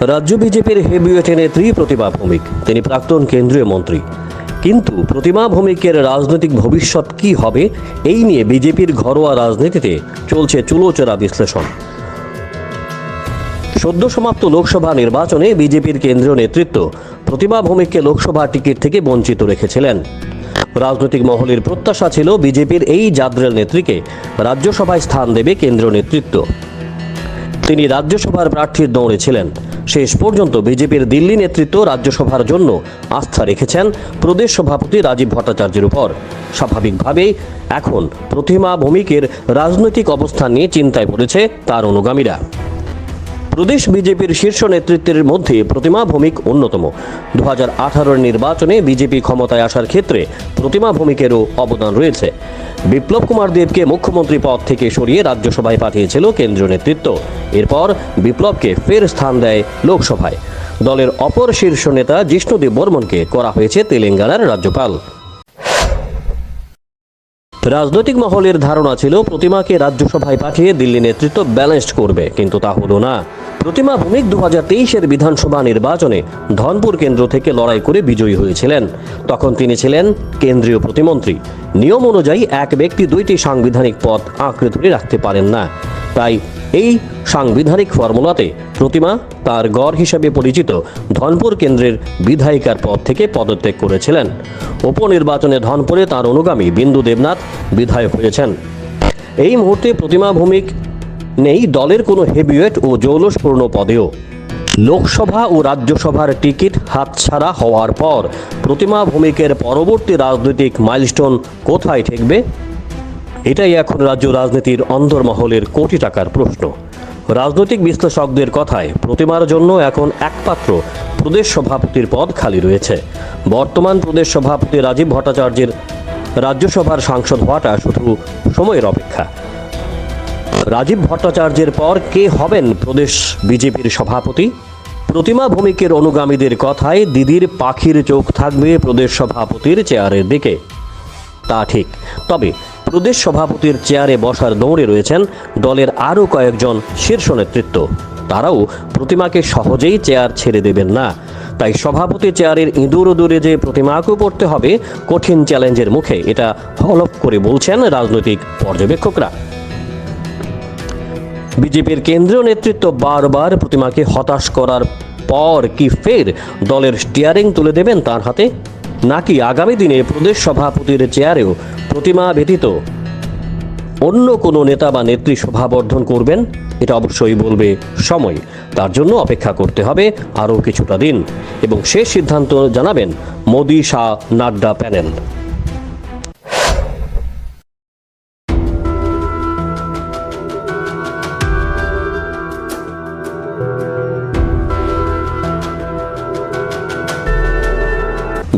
রাজ্য বিজেপির হেভিওয়েট নেত্রী প্রতিমা ভৌমিক। তিনি প্রাক্তন কেন্দ্রীয় মন্ত্রী। কিন্তু প্রতিমা ভৌমিকের রাজনৈতিক ভবিষ্যৎ কি হবে, এই নিয়ে বিজেপির ঘরোয়া রাজনীতিতে চলছে চুলোচেরা বিশ্লেষণ। সদ্য সমাপ্ত লোকসভা নির্বাচনে বিজেপির কেন্দ্রীয় নেতৃত্ব প্রতিমা ভৌমিককে লোকসভা টিকিট থেকে বঞ্চিত রেখেছিলেন। রাজনৈতিক মহলের প্রত্যাশা ছিল বিজেপির এই জাদ্রেল নেত্রীকে রাজ্যসভায় স্থান দেবে কেন্দ্রীয় নেতৃত্ব। তিনি রাজ্যসভার প্রার্থীর দৌড়ে ছিলেন। শেষ পর্যন্ত বিজেপির দিল্লি নেতৃত্ব রাজ্যসভার জন্য আস্থা রেখেছেন প্রদেশ সভাপতি রাজীব ভট্টাচার্যের উপর। স্বাভাবিকভাবেই এখন প্রতিমা ভূমিকের রাজনৈতিক অবস্থান নিয়ে চিন্তায় পড়েছে তার অনুগামীরা। প্রদেশ বিজেপির শীর্ষ নেতৃত্বের মধ্যে প্রতিমা ভৌমিক অন্যতম। দু হাজার নির্বাচনে বিজেপি ক্ষমতায় আসার ক্ষেত্রে প্রতিমা ভৌমিকেরও অবদান রয়েছে। বিপ্লব কুমার দেবকে মুখ্যমন্ত্রী পদ থেকে সরিয়ে রাজ্যসভায় পাঠিয়েছিল কেন্দ্রীয় নেতৃত্ব। এরপর বিপ্লবকে ফের স্থান দেয় লোকসভায়। দলের অপর শীর্ষ নেতা জিষ্ণুদেব বর্মনকে করা হয়েছে তেলেঙ্গানার রাজ্যপাল। রাজনৈতিক মহলের ধারণা ছিল, প্রতিমাকে রাজ্যসভায় পাঠিয়ে দিল্লি নেতৃত্ব ব্যালেন্সড করবে, কিন্তু তা হলো না। প্রতিমা ভৌমিক দু হাজার তেইশের বিধানসভা নির্বাচনে ধনপুর কেন্দ্র থেকে লড়াই করে বিজয়ী হয়েছিলেন। তখন তিনি ছিলেন কেন্দ্রীয় প্রতিমন্ত্রী। নিয়ম অনুযায়ী এক ব্যক্তি দুইটি সাংবিধানিক পদ আঁকড়ে ধরে রাখতে পারেন না। তাই এই সাংবিধানিক ফর্মুলাতে প্রতিমা তার গড় হিসেবে পরিচিত ধনপুর কেন্দ্রের বিধায়িকার পদ থেকে পদত্যাগ করেছিলেন। উপনির্বাচনে ধনপুরে তার অনুগামী বিন্দু দেবনাথ বিধায়ক হয়েছেন। এই মুহূর্তে প্রতিমা ভৌমিক নেই দলের কোনো হেভিওয়েট ও জৌলসপূর্ণ পদেও। লোকসভা ও রাজ্যসভার টিকিট হাতছাড়া হওয়ার পর প্রতিমা ভৌমিকের পরবর্তী রাজনৈতিক মাইলস্টোন কোথায় ঠেকবে? এটাই এখন রাজ্য রাজনীতির অন্দরমহলের কোটি টাকার প্রশ্ন। রাজনৈতিক বিশ্লেষকদের কথায় প্রতিমার জন্য এখন একমাত্র প্রদেশ সভাপতির পদ খালি রয়েছে। বর্তমান প্রদেশ সভাপতি রাজীব ভট্টাচার্যের রাজ্যসভার সাংসদ হওয়াটা শুধু সময়ের অপেক্ষা। রাজীব ভট্টাচার্যের পর কে হবেন প্রদেশ বিজেপির সভাপতি? প্রতিমা ভৌমিকের অনুগামীদের কথায় দিদির পাখির চোখ থাকবে প্রদেশ সভাপতির চেয়ারের দিকে। তা ঠিক। তবে প্রদেশ সভাপতির চেয়ারে বসার দৌড়ে রয়েছেন দলের আরও কয়েকজন শীর্ষ নেতৃত্ব। তারাও প্রতিমাকে সহজেই চেয়ার ছেড়ে দেবেন না। তাই সভাপতি চেয়ারের ইঁদুর দূরে যে প্রতিমাকেও পড়তে হবে, কঠিন চ্যালেঞ্জের মুখে এটা হলফ করে বলছেন রাজনৈতিক পর্যবেক্ষকরা। বিজেপির কেন্দ্রীয় নেতৃত্ব বারবার প্রতিমাকে হতাশ করার পর কি ফের দলের স্টিয়ারিং তুলে দেবেন তার হাতে? নাকি আগামী দিনে প্রদেশ সভাপতির চেয়ারেও প্রতিমা ব্যতীত অন্য কোনো নেতা বা নেত্রী শোভাবর্ধন করবেন? এটা অবশ্যই বলবে সময়। তার জন্য অপেক্ষা করতে হবে আরও কিছুটা দিন। এবং শেষ সিদ্ধান্ত জানাবেন Modi Shah Nadda panel.